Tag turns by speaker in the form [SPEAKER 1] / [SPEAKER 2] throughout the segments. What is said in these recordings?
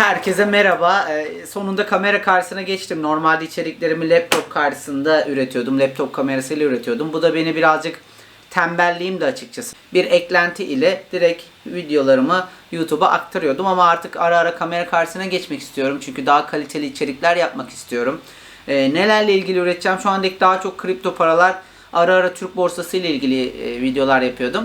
[SPEAKER 1] Herkese merhaba. Ee, sonunda kamera karşısına geçtim. Normalde içeriklerimi laptop karşısında üretiyordum. Laptop kamerasıyla üretiyordum. Bu da beni birazcık tembelliğim de açıkçası. Bir eklenti ile direkt videolarımı YouTube'a aktarıyordum ama artık ara ara kamera karşısına geçmek istiyorum. Çünkü daha kaliteli içerikler yapmak istiyorum. Ee, nelerle ilgili üreteceğim? Şu andaki daha çok kripto paralar ara ara Türk borsası ile ilgili e, videolar yapıyordum.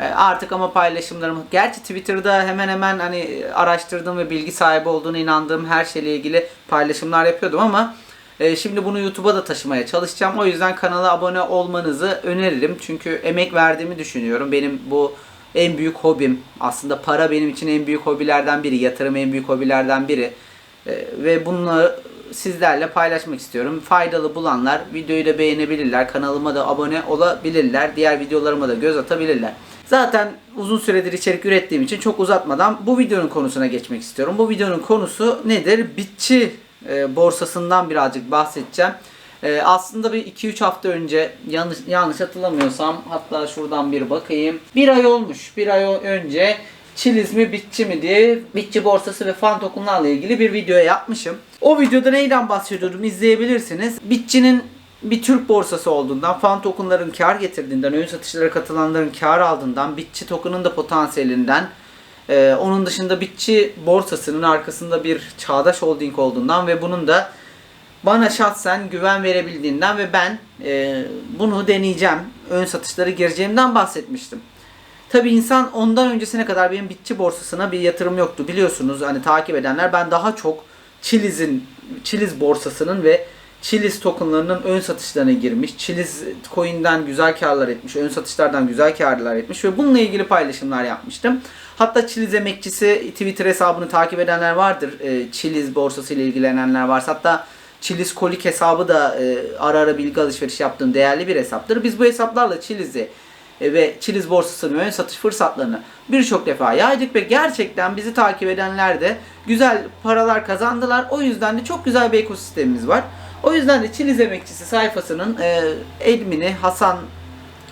[SPEAKER 1] E, Artık ama paylaşımlarım gerçi Twitter'da hemen hemen hani araştırdığım ve bilgi sahibi olduğuna inandığım her şeyle ilgili paylaşımlar yapıyordum ama e, şimdi bunu YouTube'a da taşımaya çalışacağım. O yüzden kanala abone olmanızı öneririm. Çünkü emek verdiğimi düşünüyorum. Benim bu en büyük hobim. Aslında para benim için en büyük hobilerden biri. Yatırım en büyük hobilerden biri. E, ve bunu sizlerle paylaşmak istiyorum. Faydalı bulanlar videoyu da beğenebilirler. Kanalıma da abone olabilirler. Diğer videolarıma da göz atabilirler. Zaten uzun süredir içerik ürettiğim için çok uzatmadan bu videonun konusuna geçmek istiyorum. Bu videonun konusu nedir? Bitçi e, borsasından birazcık bahsedeceğim. E, aslında bir 2-3 hafta önce yanlış yanlış hatırlamıyorsam hatta şuradan bir bakayım. Bir ay olmuş. Bir ay önce Çiliz mi Bitçi mi diye Bitçi borsası ve fan tokenlarla ilgili bir video yapmışım. O videoda neyden bahsediyordum izleyebilirsiniz. Bitçi'nin bir Türk borsası olduğundan, fan tokenların kar getirdiğinden, ön satışlara katılanların kar aldığından, Bitçi token'ın da potansiyelinden, ee, onun dışında Bitçi borsasının arkasında bir çağdaş holding olduğundan ve bunun da bana şahsen güven verebildiğinden ve ben e, bunu deneyeceğim, ön satışlara gireceğimden bahsetmiştim. Tabi insan ondan öncesine kadar benim Bitçi borsasına bir yatırım yoktu. Biliyorsunuz hani takip edenler ben daha çok Chiliz'in Chiliz borsasının ve Chiliz tokenlarının ön satışlarına girmiş. Chiliz coin'den güzel karlar etmiş. Ön satışlardan güzel karlar etmiş ve bununla ilgili paylaşımlar yapmıştım. Hatta Chiliz emekçisi Twitter hesabını takip edenler vardır. E, Chiliz borsası ile ilgilenenler varsa hatta Chiliz kolik hesabı da e, ara ara bilgi alışveriş yaptığım değerli bir hesaptır. Biz bu hesaplarla Chiliz'i e, ve Chiliz borsasının ön satış fırsatlarını birçok defa yaydık ve gerçekten bizi takip edenler de güzel paralar kazandılar. O yüzden de çok güzel bir ekosistemimiz var. O yüzden de Çiliz Emekçisi sayfasının e, admini Hasan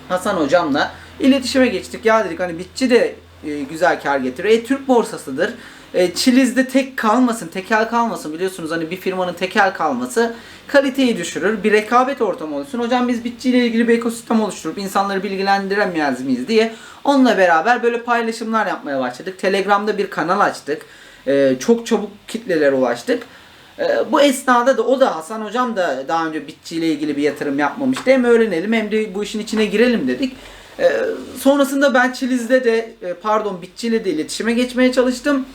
[SPEAKER 1] Hasan hocamla iletişime geçtik. Ya dedik hani bitçi de e, güzel kar getiriyor. E Türk borsasıdır. E, Çiliz'de tek kalmasın, tekel kalmasın. Biliyorsunuz hani bir firmanın tekel kalması kaliteyi düşürür. Bir rekabet ortamı oluşsun. Hocam biz bitçi ile ilgili bir ekosistem oluşturup insanları bilgilendiremez miyiz diye onunla beraber böyle paylaşımlar yapmaya başladık. Telegram'da bir kanal açtık. E, çok çabuk kitlelere ulaştık. Ee, bu esnada da o da Hasan hocam da daha önce bitçi ile ilgili bir yatırım yapmamıştı. Hem öğrenelim hem de bu işin içine girelim dedik. Ee, sonrasında ben Çiliz'de de e, pardon bitçi ile de iletişime geçmeye çalıştım.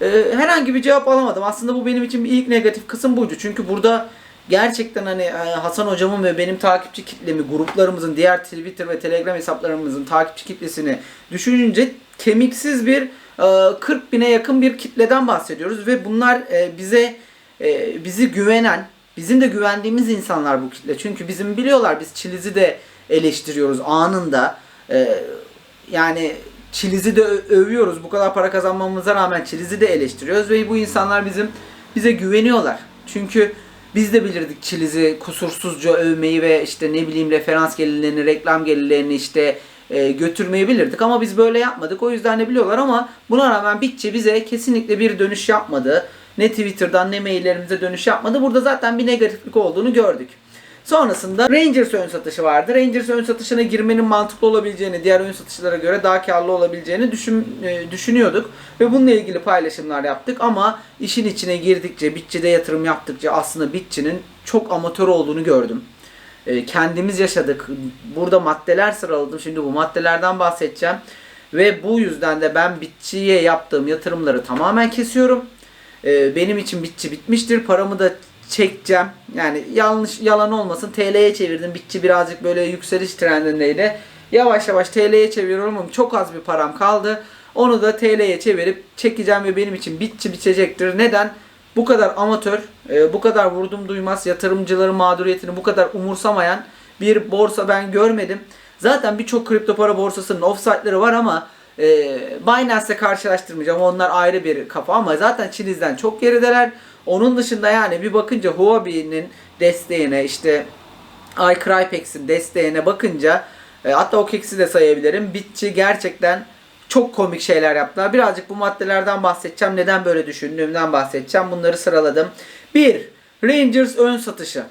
[SPEAKER 1] Ee, herhangi bir cevap alamadım. Aslında bu benim için ilk negatif kısım buydu. Çünkü burada gerçekten hani e, Hasan hocamın ve benim takipçi kitlemi, gruplarımızın, diğer Twitter ve Telegram hesaplarımızın takipçi kitlesini düşününce kemiksiz bir 40 e, bine yakın bir kitleden bahsediyoruz ve bunlar bize e, bizi güvenen, bizim de güvendiğimiz insanlar bu kitle. Çünkü bizim biliyorlar biz Çiliz'i de eleştiriyoruz anında. E, yani Çiliz'i de övüyoruz. Bu kadar para kazanmamıza rağmen Çiliz'i de eleştiriyoruz ve bu insanlar bizim bize güveniyorlar. Çünkü biz de bilirdik Çiliz'i kusursuzca övmeyi ve işte ne bileyim referans gelirlerini, reklam gelirlerini işte e, götürmeyi bilirdik ama biz böyle yapmadık. O yüzden de biliyorlar ama buna rağmen Bitçi bize kesinlikle bir dönüş yapmadı. Ne Twitter'dan ne maillerimize dönüş yapmadı. Burada zaten bir negatiflik olduğunu gördük. Sonrasında Rangers ön satışı vardı. Rangers ön satışına girmenin mantıklı olabileceğini, diğer ön satışlara göre daha karlı olabileceğini düşün, e, düşünüyorduk. Ve bununla ilgili paylaşımlar yaptık ama işin içine girdikçe, Bitçi'de yatırım yaptıkça aslında Bitçi'nin çok amatör olduğunu gördüm. E, kendimiz yaşadık. Burada maddeler sıraladım. Şimdi bu maddelerden bahsedeceğim. Ve bu yüzden de ben Bitçi'ye yaptığım yatırımları tamamen kesiyorum. E, benim için bitçi bitmiştir. Paramı da çekeceğim. Yani yanlış yalan olmasın TL'ye çevirdim. Bitçi birazcık böyle yükseliş trendindeydi. Yavaş yavaş TL'ye çeviriyorum ama çok az bir param kaldı. Onu da TL'ye çevirip çekeceğim ve benim için bitçi bitecektir. Neden? Bu kadar amatör, e, bu kadar vurdum duymaz, yatırımcıların mağduriyetini bu kadar umursamayan bir borsa ben görmedim. Zaten birçok kripto para borsasının offsite'ları var ama e, Binance'le karşılaştırmayacağım. Onlar ayrı bir kafa ama zaten Chiliz'den çok gerideler. Onun dışında yani bir bakınca Huobi'nin desteğine işte iCrypex'in desteğine bakınca e, hatta OKEX'i de sayabilirim. Bitçi gerçekten Çok komik şeyler yaptılar. Birazcık bu maddelerden bahsedeceğim. Neden böyle düşündüğümden bahsedeceğim. Bunları sıraladım. 1. Rangers ön satışı.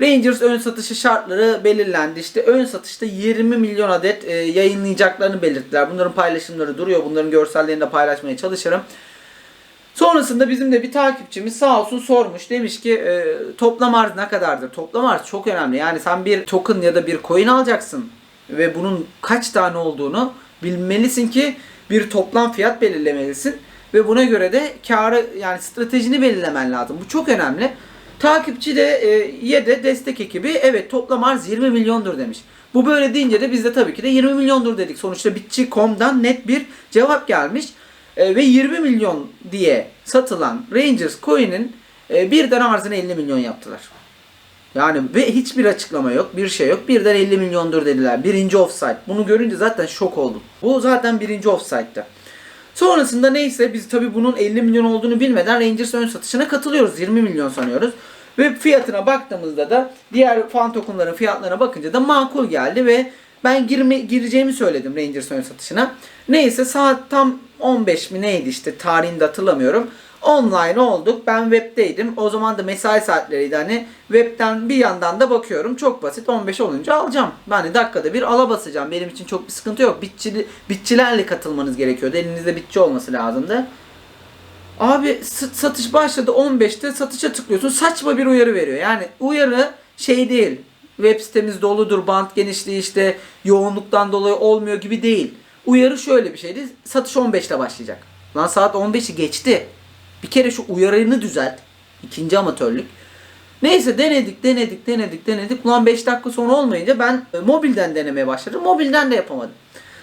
[SPEAKER 1] Rangers ön satışı şartları belirlendi. İşte ön satışta 20 milyon adet e, yayınlayacaklarını belirttiler. Bunların paylaşımları duruyor. Bunların görsellerini de paylaşmaya çalışırım. Sonrasında bizim de bir takipçimiz sağ olsun sormuş. Demiş ki e, toplam arz ne kadardır? Toplam arz çok önemli. Yani sen bir token ya da bir coin alacaksın ve bunun kaç tane olduğunu bilmelisin ki bir toplam fiyat belirlemelisin ve buna göre de karı yani stratejini belirlemen lazım. Bu çok önemli. Takipçi de e, ye de destek ekibi evet toplam arz 20 milyondur demiş. Bu böyle deyince de biz de tabii ki de 20 milyondur dedik. Sonuçta Bitçi.com'dan net bir cevap gelmiş. E, ve 20 milyon diye satılan Rangers coin'in e, birden arzını 50 milyon yaptılar. Yani ve hiçbir açıklama yok, bir şey yok. Birden 50 milyondur dediler. Birinci offside. Bunu görünce zaten şok oldum. Bu zaten birinci offside'dı. Sonrasında neyse biz tabii bunun 50 milyon olduğunu bilmeden Rangers ön satışına katılıyoruz. 20 milyon sanıyoruz. Ve fiyatına baktığımızda da diğer fan tokenların fiyatlarına bakınca da makul geldi ve ben girme, gireceğimi söyledim Rangers ön satışına. Neyse saat tam 15 mi neydi işte tarihini de hatırlamıyorum. Online olduk. Ben webdeydim. O zaman da mesai saatleriydi hani. Webten bir yandan da bakıyorum. Çok basit. 15 olunca alacağım. De dakikada bir ala basacağım. Benim için çok bir sıkıntı yok. Bitçili, bitçilerle katılmanız gerekiyordu. Elinizde bitçi olması lazımdı. Abi satış başladı 15'te satışa tıklıyorsun. Saçma bir uyarı veriyor. Yani uyarı şey değil. Web sitemiz doludur, bant genişliği işte yoğunluktan dolayı olmuyor gibi değil. Uyarı şöyle bir şeydi. Satış 15'te başlayacak. Lan saat 15'i geçti. Bir kere şu uyarını düzelt. İkinci amatörlük. Neyse denedik, denedik, denedik, denedik. Ulan 5 dakika sonra olmayınca ben e, mobilden denemeye başladım. Mobilden de yapamadım.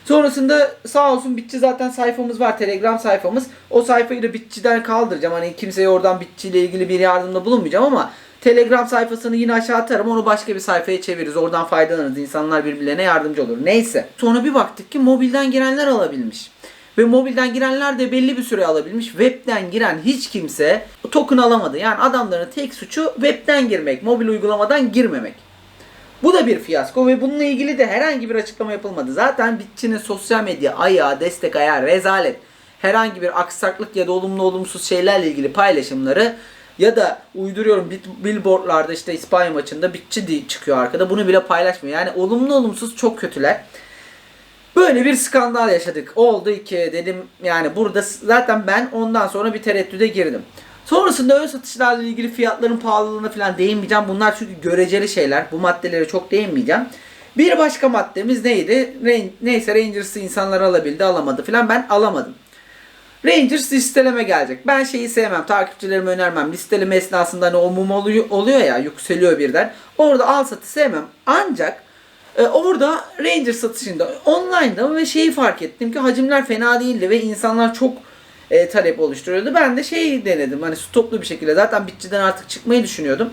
[SPEAKER 1] Sonrasında sağ olsun Bitçi zaten sayfamız var. Telegram sayfamız. O sayfayı da Bitçi'den kaldıracağım. Hani kimseye oradan Bitçi ile ilgili bir yardımda bulunmayacağım ama Telegram sayfasını yine aşağı atarım. Onu başka bir sayfaya çeviririz. Oradan faydalanırız. İnsanlar birbirlerine yardımcı olur. Neyse. Sonra bir baktık ki mobilden girenler alabilmiş. Ve mobilden girenler de belli bir süre alabilmiş. Webden giren hiç kimse token alamadı. Yani adamların tek suçu webden girmek. Mobil uygulamadan girmemek. Bu da bir fiyasko ve bununla ilgili de herhangi bir açıklama yapılmadı. Zaten Bitçi'nin sosyal medya ayağı, destek ayağı, rezalet. Herhangi bir aksaklık ya da olumlu olumsuz şeylerle ilgili paylaşımları ya da uyduruyorum billboardlarda işte İspanya maçında Bitçi çıkıyor arkada. Bunu bile paylaşmıyor. Yani olumlu olumsuz çok kötüler. Böyle bir skandal yaşadık. Oldu ki dedim yani burada zaten ben ondan sonra bir tereddüde girdim. Sonrasında ön satışlarla ilgili fiyatların pahalılığına falan değinmeyeceğim. Bunlar çünkü göreceli şeyler. Bu maddelere çok değinmeyeceğim. Bir başka maddemiz neydi? Ran- neyse Rangers'ı insanlar alabildi alamadı falan ben alamadım. Rangers listeleme gelecek. Ben şeyi sevmem. Takipçilerime önermem. Listeleme esnasında hani o mum oluyor, oluyor ya yükseliyor birden. Orada al satı sevmem. Ancak orada Rangers satışında online'da ve şeyi fark ettim ki hacimler fena değildi ve insanlar çok e, talep oluşturuyordu. Ben de şeyi denedim. Hani stoplu bir şekilde. Zaten bitçiden artık çıkmayı düşünüyordum.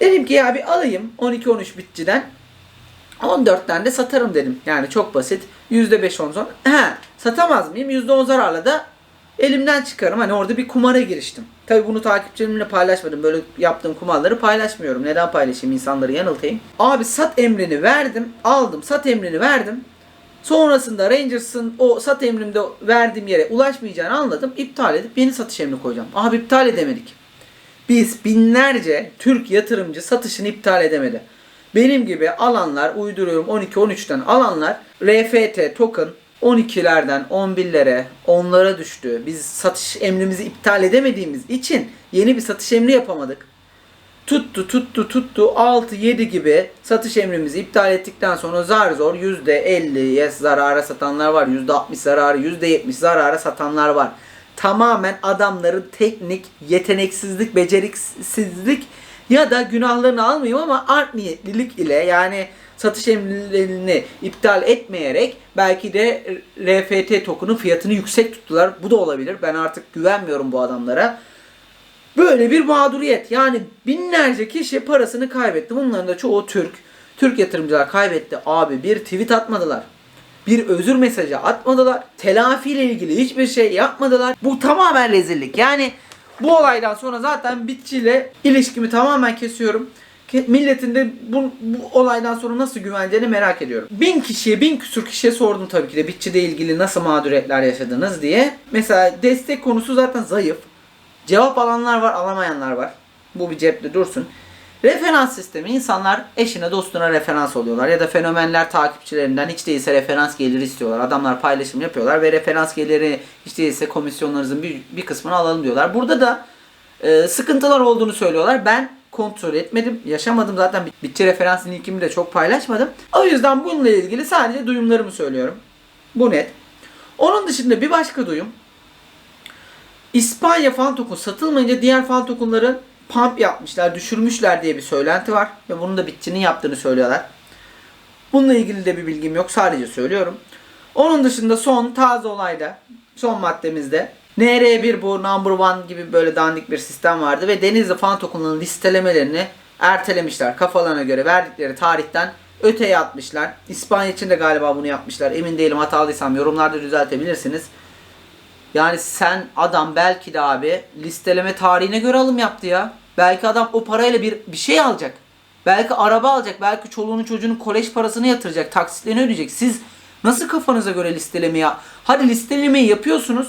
[SPEAKER 1] Dedim ki ya bir alayım 12-13 bitçiden. 14'ten de satarım dedim. Yani çok basit. %5 10 son. He, satamaz mıyım? %10 zararla da elimden çıkarım. Hani orada bir kumara giriştim. Tabi bunu takipçilerimle paylaşmadım. Böyle yaptığım kumarları paylaşmıyorum. Neden paylaşayım? insanları yanıltayım. Abi sat emrini verdim. Aldım. Sat emrini verdim. Sonrasında Rangers'ın o sat emrimde verdiğim yere ulaşmayacağını anladım. İptal edip yeni satış emri koyacağım. Abi iptal edemedik. Biz binlerce Türk yatırımcı satışını iptal edemedi. Benim gibi alanlar uyduruyorum 12-13'ten alanlar RFT token 12'lerden 11'lere 10'lara düştü. Biz satış emrimizi iptal edemediğimiz için yeni bir satış emri yapamadık. Tuttu tuttu tuttu 6-7 gibi satış emrimizi iptal ettikten sonra zar zor %50'ye zarara satanlar var. %60 zararı %70 zarara satanlar var. Tamamen adamların teknik, yeteneksizlik, beceriksizlik ya da günahlarını almayayım ama art niyetlilik ile yani satış emrilerini iptal etmeyerek belki de RFT token'un fiyatını yüksek tuttular. Bu da olabilir. Ben artık güvenmiyorum bu adamlara. Böyle bir mağduriyet. Yani binlerce kişi parasını kaybetti. Bunların da çoğu Türk. Türk yatırımcılar kaybetti. Abi bir tweet atmadılar. Bir özür mesajı atmadılar. Telafi ile ilgili hiçbir şey yapmadılar. Bu tamamen rezillik. Yani bu olaydan sonra zaten Bitçi ile ilişkimi tamamen kesiyorum. Milletin de bu, bu olaydan sonra nasıl güveneceğini merak ediyorum. Bin kişiye, bin küsur kişiye sordum tabii ki de bitçide ilgili nasıl mağduriyetler yaşadınız diye. Mesela destek konusu zaten zayıf. Cevap alanlar var, alamayanlar var. Bu bir cepte dursun. Referans sistemi insanlar eşine dostuna referans oluyorlar ya da fenomenler takipçilerinden hiç değilse referans geliri istiyorlar. Adamlar paylaşım yapıyorlar ve referans geliri hiç değilse komisyonlarınızın bir, bir kısmını alalım diyorlar. Burada da e, sıkıntılar olduğunu söylüyorlar. Ben kontrol etmedim, yaşamadım zaten bit- bitçi referans linkimi de çok paylaşmadım. O yüzden bununla ilgili sadece duyumlarımı söylüyorum. Bu net. Onun dışında bir başka duyum. İspanya fan token satılmayınca diğer fan tokenları pump yapmışlar, düşürmüşler diye bir söylenti var. Ve bunu da bitçinin yaptığını söylüyorlar. Bununla ilgili de bir bilgim yok. Sadece söylüyorum. Onun dışında son taze olayda, son maddemizde NR1 bu number one gibi böyle dandik bir sistem vardı ve Denizli fan token'ların listelemelerini ertelemişler. Kafalarına göre verdikleri tarihten öteye atmışlar. İspanya için de galiba bunu yapmışlar. Emin değilim hatalıysam yorumlarda düzeltebilirsiniz. Yani sen adam belki de abi listeleme tarihine göre alım yaptı ya. Belki adam o parayla bir bir şey alacak. Belki araba alacak. Belki çoluğunun çocuğunun kolej parasını yatıracak. Taksitlerini ödeyecek. Siz nasıl kafanıza göre listelemeyi Hadi listelemeyi yapıyorsunuz.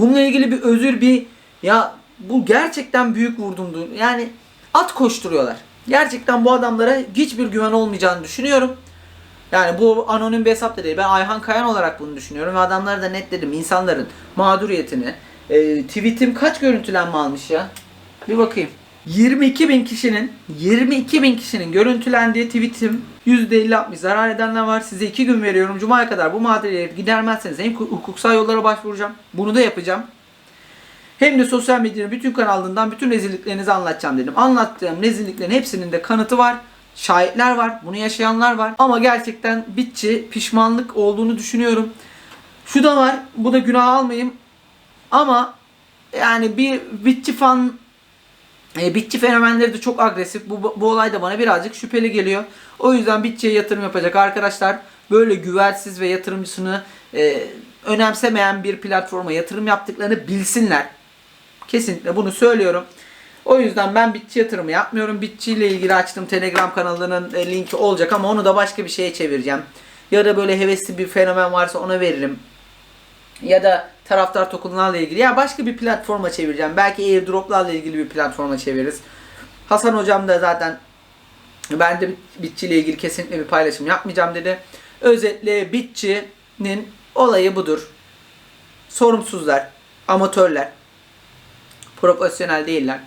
[SPEAKER 1] Bununla ilgili bir özür bir ya bu gerçekten büyük vurdumdu. Yani at koşturuyorlar. Gerçekten bu adamlara hiçbir güven olmayacağını düşünüyorum. Yani bu anonim bir hesap da değil. Ben Ayhan Kayan olarak bunu düşünüyorum. Ve adamlara da netledim. insanların mağduriyetini. E, tweetim kaç görüntülenme almış ya? Bir bakayım. 22 bin kişinin 22 bin kişinin görüntülendiği tweetim %50-60 zarar edenler var. Size 2 gün veriyorum. Cuma'ya kadar bu mağduriyeti gidermezseniz hem hukuksal yollara başvuracağım. Bunu da yapacağım. Hem de sosyal medyanın bütün kanalından bütün rezilliklerinizi anlatacağım dedim. Anlattığım rezilliklerin hepsinin de kanıtı var. Şahitler var. Bunu yaşayanlar var. Ama gerçekten bitçi pişmanlık olduğunu düşünüyorum. Şu da var. Bu da günah almayayım. Ama yani bir bitçi fan e, bitçi fenomenleri de çok agresif. Bu, bu, olay da bana birazcık şüpheli geliyor. O yüzden bitçiye yatırım yapacak arkadaşlar böyle güvensiz ve yatırımcısını e, önemsemeyen bir platforma yatırım yaptıklarını bilsinler. Kesinlikle bunu söylüyorum. O yüzden ben bitçi yatırımı yapmıyorum. Bitçi ile ilgili açtığım Telegram kanalının e, linki olacak ama onu da başka bir şeye çevireceğim. Ya da böyle hevesli bir fenomen varsa ona veririm. Ya da taraftar tokenlarla ilgili ya başka bir platforma çevireceğim. Belki airdroplarla ilgili bir platforma çeviririz. Hasan hocam da zaten ben de Bitçi ile ilgili kesinlikle bir paylaşım yapmayacağım dedi. Özetle Bitçi'nin olayı budur. Sorumsuzlar, amatörler, profesyonel değiller.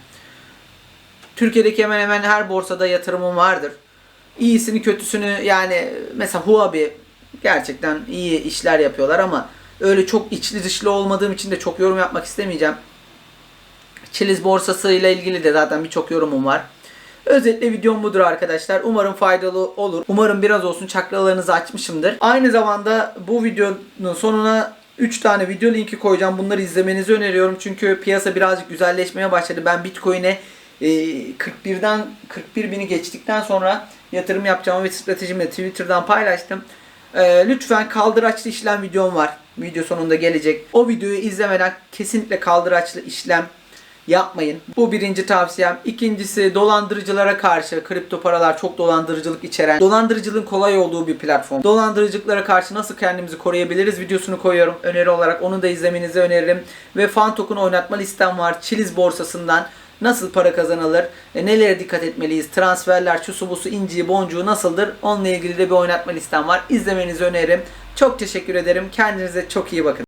[SPEAKER 1] Türkiye'deki hemen hemen her borsada yatırımım vardır. İyisini kötüsünü yani mesela Huobi gerçekten iyi işler yapıyorlar ama öyle çok içli dışlı olmadığım için de çok yorum yapmak istemeyeceğim. Çiliz borsası ile ilgili de zaten birçok yorumum var. Özetle videom budur arkadaşlar. Umarım faydalı olur. Umarım biraz olsun çakralarınızı açmışımdır. Aynı zamanda bu videonun sonuna 3 tane video linki koyacağım. Bunları izlemenizi öneriyorum. Çünkü piyasa birazcık güzelleşmeye başladı. Ben Bitcoin'e e, 41'den 41 bini geçtikten sonra yatırım yapacağımı ve stratejimi Twitter'dan paylaştım. E, lütfen kaldıraçlı işlem videom var. Video sonunda gelecek. O videoyu izlemeden kesinlikle kaldıraçlı işlem yapmayın. Bu birinci tavsiyem. İkincisi dolandırıcılara karşı kripto paralar çok dolandırıcılık içeren, dolandırıcılığın kolay olduğu bir platform. Dolandırıcılıklara karşı nasıl kendimizi koruyabiliriz videosunu koyuyorum öneri olarak. Onu da izlemenizi öneririm. Ve fan token oynatma listem var. Çiliz borsasından nasıl para kazanılır, e, nelere dikkat etmeliyiz, transferler, çusu busu, inciği, boncuğu nasıldır onunla ilgili de bir oynatma listem var. İzlemenizi öneririm. Çok teşekkür ederim. Kendinize çok iyi bakın.